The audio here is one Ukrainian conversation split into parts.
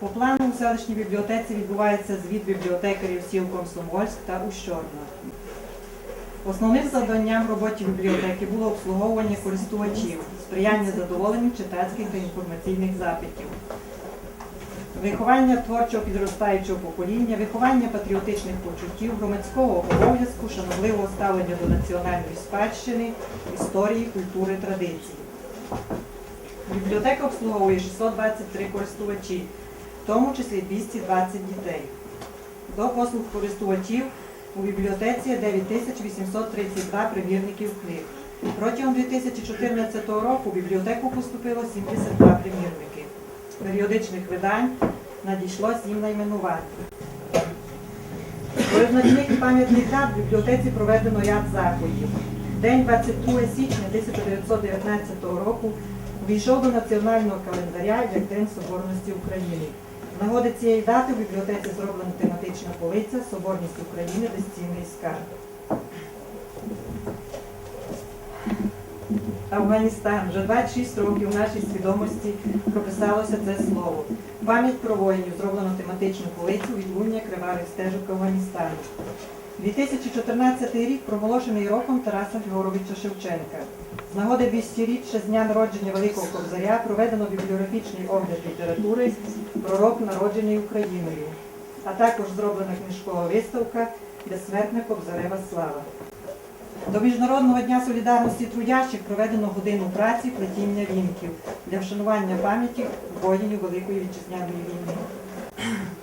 По плану у селищній бібліотеці відбувається звіт бібліотекарів сіл Комсомольськ та Ущорна. Основним завданням роботі бібліотеки було обслуговування користувачів, сприяння задоволенню читацьких та інформаційних запитів, виховання творчого підростаючого покоління, виховання патріотичних почуттів, громадського обов'язку, шанобливого ставлення до національної спадщини, історії, культури, традицій. Бібліотека обслуговує 623 користувачі, тому числі 220 дітей. До послуг користувачів у бібліотеці 9832 примірників книг. Протягом 2014 року в бібліотеку поступило 72 примірники. Періодичних видань надійшло 7 найменувань. У визначних пам'ятних дат в бібліотеці проведено ряд заходів. День 22 січня 1919 року увійшов до національного календаря як День Соборності України. Нагоди цієї дати в бібліотеці зроблена тематична полиця Соборність України безцінний скарб. Афганістан. Вже 26 років в нашій свідомості прописалося це слово. Пам'ять про воїнів зроблено тематичну полицю відлуння кривавих стежок Афганістану. 2014 рік проголошений роком Тараса Григоровича Шевченка. З нагоди 200-річчя з дня народження Великого Кобзаря проведено бібліографічний огляд літератури Пророк народжений Україною, а також зроблена книжкова виставка Безсмертна Кобзарева слава. До Міжнародного дня солідарності трудящих проведено годину праці плетіння вінків для вшанування пам'яті воїнів Великої вітчизняної війни.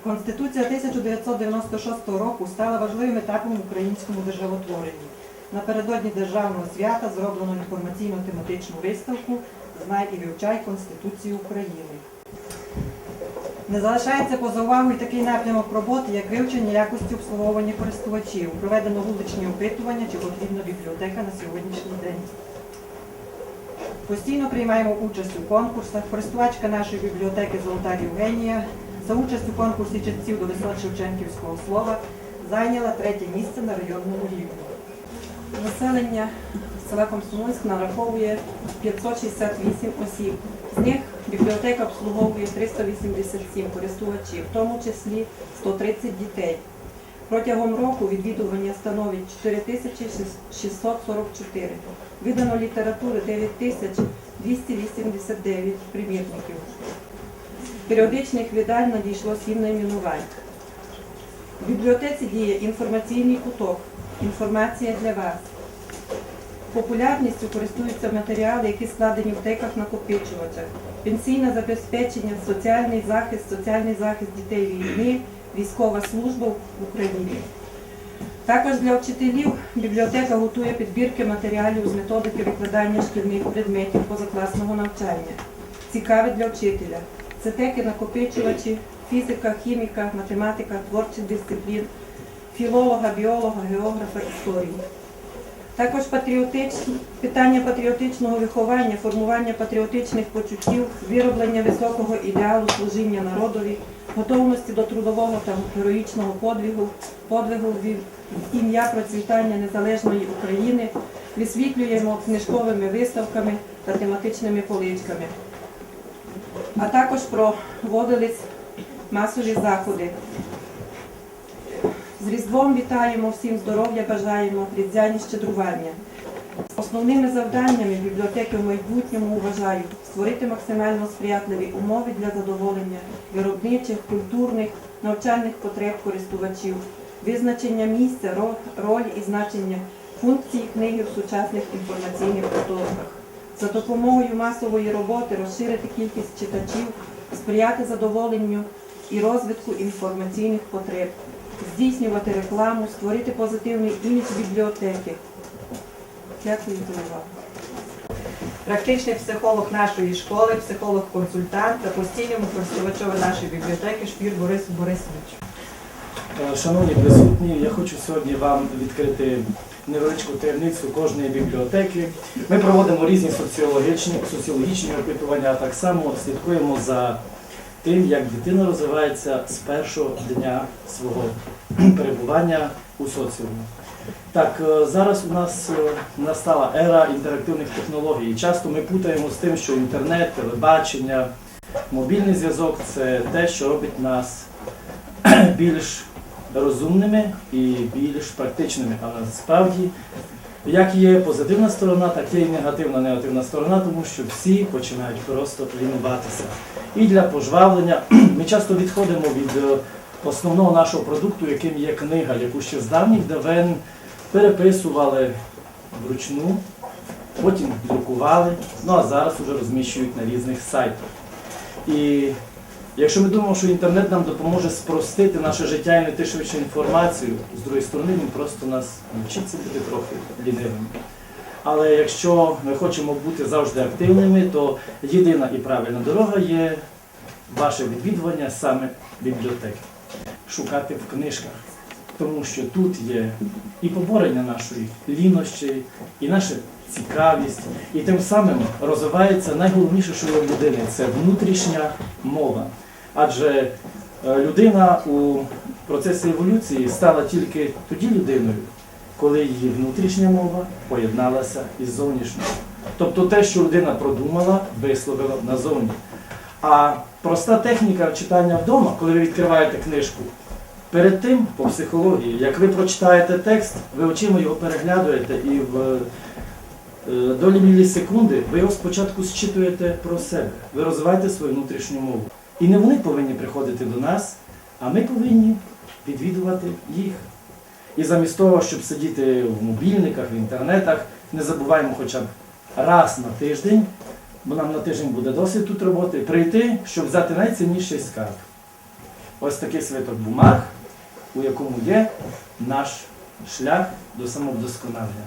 Конституція 1996 року стала важливим етапом в українському державотворенні. Напередодні державного свята зроблено інформаційно-тематичну виставку Знай і вивчай Конституцію України. Не залишається поза увагою такий напрямок роботи, як вивчення якості обслуговування користувачів. Проведено вуличні опитування, чи потрібна бібліотека на сьогоднішній день. Постійно приймаємо участь у конкурсах. Користувачка нашої бібліотеки Золота Євгенія за участь у конкурсі читців до висот Шевченківського слова зайняла третє місце на районному рівні. Населення села Комсомольськ нараховує 568 осіб. З них бібліотека обслуговує 387 користувачів, в тому числі 130 дітей. Протягом року відвідування становить 4644. Видано літератури 9289 примірників. Періодичних видань надійшло 7 найменувань. В бібліотеці діє інформаційний куток. Інформація для вас. Популярністю користуються матеріали, які складені в теках-накопичувачах. Пенсійне забезпечення, соціальний захист, соціальний захист дітей війни, військова служба в Україні. Також для вчителів бібліотека готує підбірки матеріалів з методики викладання шкільних предметів позакласного навчання. Цікаве для вчителя. Це теки накопичувачі, фізика, хіміка, математика, творчих дисциплін, філолога, біолога, географа, історії. Також патріотич... питання патріотичного виховання, формування патріотичних почуттів, вироблення високого ідеалу служіння народові, готовності до трудового та героїчного подвигу, подвигу в ім'я процвітання незалежної України висвітлюємо книжковими виставками та тематичними поличками. А також проводились масові заходи. З Різдвом вітаємо всім здоров'я, бажаємо різдвяні щедрування. Основними завданнями бібліотеки в майбутньому вважаю створити максимально сприятливі умови для задоволення виробничих, культурних, навчальних потреб користувачів, визначення місця, ро- роль і значення функції книги в сучасних інформаційних потоках. За допомогою масової роботи розширити кількість читачів, сприяти задоволенню і розвитку інформаційних потреб, здійснювати рекламу, створити позитивний імідж бібліотеки. Дякую за увагу. Практичний психолог нашої школи, психолог-консультант та постійному користувачові нашої бібліотеки Шпір Борис Борисович. Е, Шановні присутні, я хочу сьогодні вам відкрити невеличку таємницю кожної бібліотеки. Ми проводимо різні соціологічні, соціологічні опитування, а так само слідкуємо за тим, як дитина розвивається з першого дня свого перебування у соціумі. Так, е, зараз у нас е, настала ера інтерактивних технологій. Часто ми путаємо з тим, що інтернет, телебачення, Мобільний зв'язок це те, що робить нас більш розумними і більш практичними. Але насправді, як є позитивна сторона, так є і негативна негативна сторона, тому що всі починають просто лінуватися. І для пожвавлення ми часто відходимо від е, основного нашого продукту, яким є книга, яку ще з давніх давен переписували вручну, потім друкували, ну а зараз вже розміщують на різних сайтах. І якщо ми думаємо, що інтернет нам допоможе спростити наше життя і знайти швидше інформацію, з другої сторони він просто нас вчиться бути трохи лінивими. Але якщо ми хочемо бути завжди активними, то єдина і правильна дорога є ваше відвідування саме бібліотеки. Шукати в книжках. Тому що тут є і поборення нашої лінощі, і наша цікавість, і тим самим розвивається найголовніше, що є в людини це внутрішня мова. Адже е, людина у процесі еволюції стала тільки тоді людиною, коли її внутрішня мова поєдналася із зовнішньою. Тобто те, що людина продумала, висловила назовні. А проста техніка читання вдома, коли ви відкриваєте книжку, перед тим, по психології, як ви прочитаєте текст, ви очима його переглядуєте і в е, долі мілісекунди ви його спочатку зчитуєте про себе. Ви розвиваєте свою внутрішню мову. І не вони повинні приходити до нас, а ми повинні відвідувати їх. І замість того, щоб сидіти в мобільниках, в інтернетах, не забуваємо хоча б раз на тиждень, бо нам на тиждень буде досить тут роботи, прийти, щоб взяти найцінніший скарб. Ось такий свиток бумаг, у якому є наш шлях до самовдосконалення.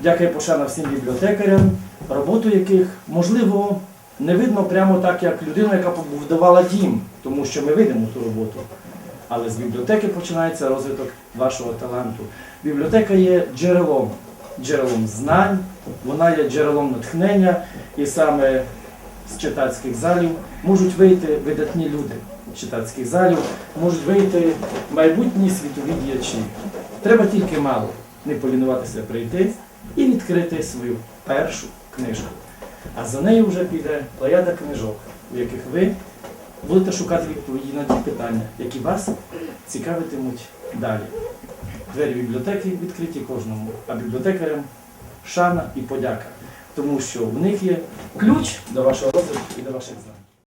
Дякую пошана всім бібліотекарям, роботу яких, можливо, не видно прямо так, як людину, яка побудувала дім, тому що ми видимо ту роботу. Але з бібліотеки починається розвиток вашого таланту. Бібліотека є джерелом, джерелом знань, вона є джерелом натхнення, і саме з читацьких залів можуть вийти видатні люди з читацьких залів, можуть вийти майбутні світові діячі. Треба тільки мало не полінуватися прийти і відкрити свою першу книжку. А за нею вже піде плеяда книжок, у яких ви будете шукати відповіді на ті питання, які вас цікавитимуть далі. Двері бібліотеки відкриті кожному, а бібліотекарям шана і подяка, тому що в них є ключ до вашого розвитку і до ваших знань.